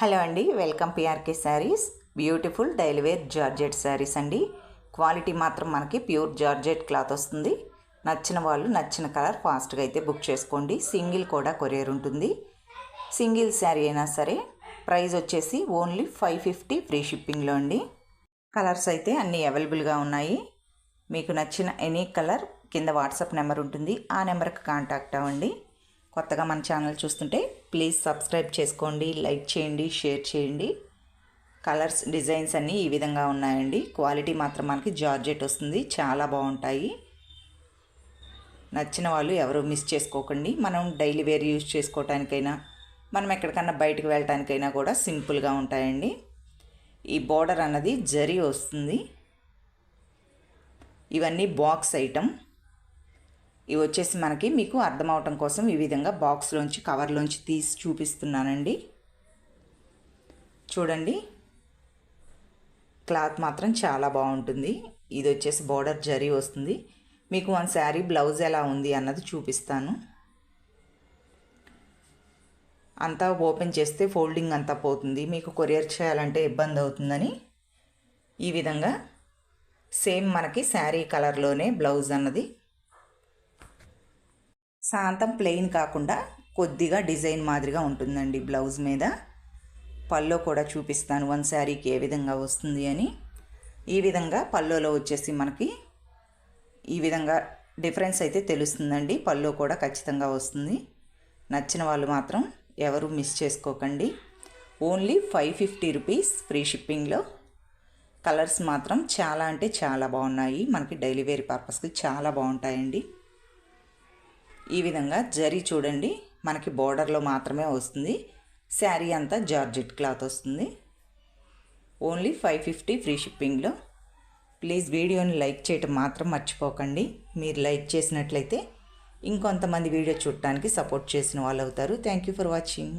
Hello అండి welcome PRK saris beautiful daily wear georgette saris అండి. Quality మాత్రం మనకి ప్యూర్ జార్జెట్ క్లాత్ వస్తుంది. నచ్చిన వాళ్ళు నచ్చిన కలర్ ఫాస్ట్గా అయితే బుక్ చేసుకోండి. సింగిల్ కూడా కొరియర్ ఉంటుంది. సింగిల్ శారీ అయినా సరే ప్రైస్ వచ్చేసి ఓన్లీ ఫైవ్ ఫిఫ్టీ ఫ్రీ షిప్పింగ్లో అండి. కలర్స్ అయితే అన్నీ అవైలబుల్గా ఉన్నాయి. మీకు నచ్చిన ఎనీ కలర్ కింద వాట్సాప్ నెంబర్ ఉంటుంది. ఆ నెంబర్కి కాంటాక్ట్ అవ్వండి. కొత్తగా మన ఛానల్ చూస్తుంటే ప్లీజ్ సబ్స్క్రైబ్ చేసుకోండి లైక్ చేయండి షేర్ చేయండి. కలర్స్ డిజైన్స్ అన్నీ ఈ విధంగా ఉన్నాయండి. క్వాలిటీ మాత్రం మనకి జార్జెట్ వస్తుంది. చాలా బాగుంటాయి. నచ్చిన వాళ్ళు ఎవరు మిస్ చేసుకోకండి. మనం డైలీ వేర్ యూజ్ చేసుకోవటానికైనా మనం ఎక్కడికన్నా బయటకు వెళ్ళటానికైనా కూడా సింపుల్గా ఉంటాయండి. ఈ బోర్డర్ అన్నది జరీ వస్తుంది. ఇవన్నీ బాక్స్ ఐటమ్ ఇవి వచ్చేసి మనకి మీకు అర్థమవటం కోసం ఈ విధంగా బాక్స్లోంచి కవర్లోంచి తీసి చూపిస్తున్నానండి. చూడండి. క్లాత్ మాత్రం చాలా బాగుంటుంది. ఇది వచ్చేసి బోర్డర్ జరీ వస్తుంది. మీకు వన్ శారీ బ్లౌజ్ ఎలా ఉంది అన్నది చూపిస్తాను. అంతా ఓపెన్ చేస్తే ఫోల్డింగ్ అంతా పోతుంది. మీకు కొరియర్ చేయాలంటే ఇబ్బంది అవుతుందని ఈ విధంగా సేమ్ మనకి శారీ కలర్లోనే బ్లౌజ్ అన్నది శాంతం ప్లెయిన్ కాకుండా కొద్దిగా డిజైన్ మాదిరిగా ఉంటుందండి బ్లౌజ్ మీద. పల్లో కూడా చూపిస్తాను వన్ శారీకి ఏ విధంగా వస్తుంది అని. ఈ విధంగా పల్లోలో వచ్చేసి మనకి ఈ విధంగా డిఫరెన్స్ అయితే తెలుస్తుందండి. పల్లో కూడా ఖచ్చితంగా వస్తుంది. నచ్చిన వాళ్ళు మాత్రం ఎవరు మిస్ చేసుకోకండి. Only five fifty rupees free షిప్పింగ్లో. కలర్స్ మాత్రం చాలా అంటే చాలా బాగున్నాయి. మనకి డైలీ వేర్ పర్పస్కి చాలా బాగుంటాయండి. ఈ విధంగా జరీ చూడండి. మనకి బోర్డర్లో మాత్రమే వస్తుంది. శారీ అంతా జార్జెట్ క్లాత్ వస్తుంది. ఓన్లీ ఫైవ్ ఫిఫ్టీ ఫ్రీ షిప్పింగ్లో. ప్లీజ్ వీడియోని లైక్ చేయటం మాత్రం మర్చిపోకండి. మీరు లైక్ చేసినట్లయితే ఇంకొంతమంది వీడియో చూడటానికి సపోర్ట్ చేసిన వాళ్ళు అవుతారు థ్యాంక్ యూ ఫర్ వాచింగ్.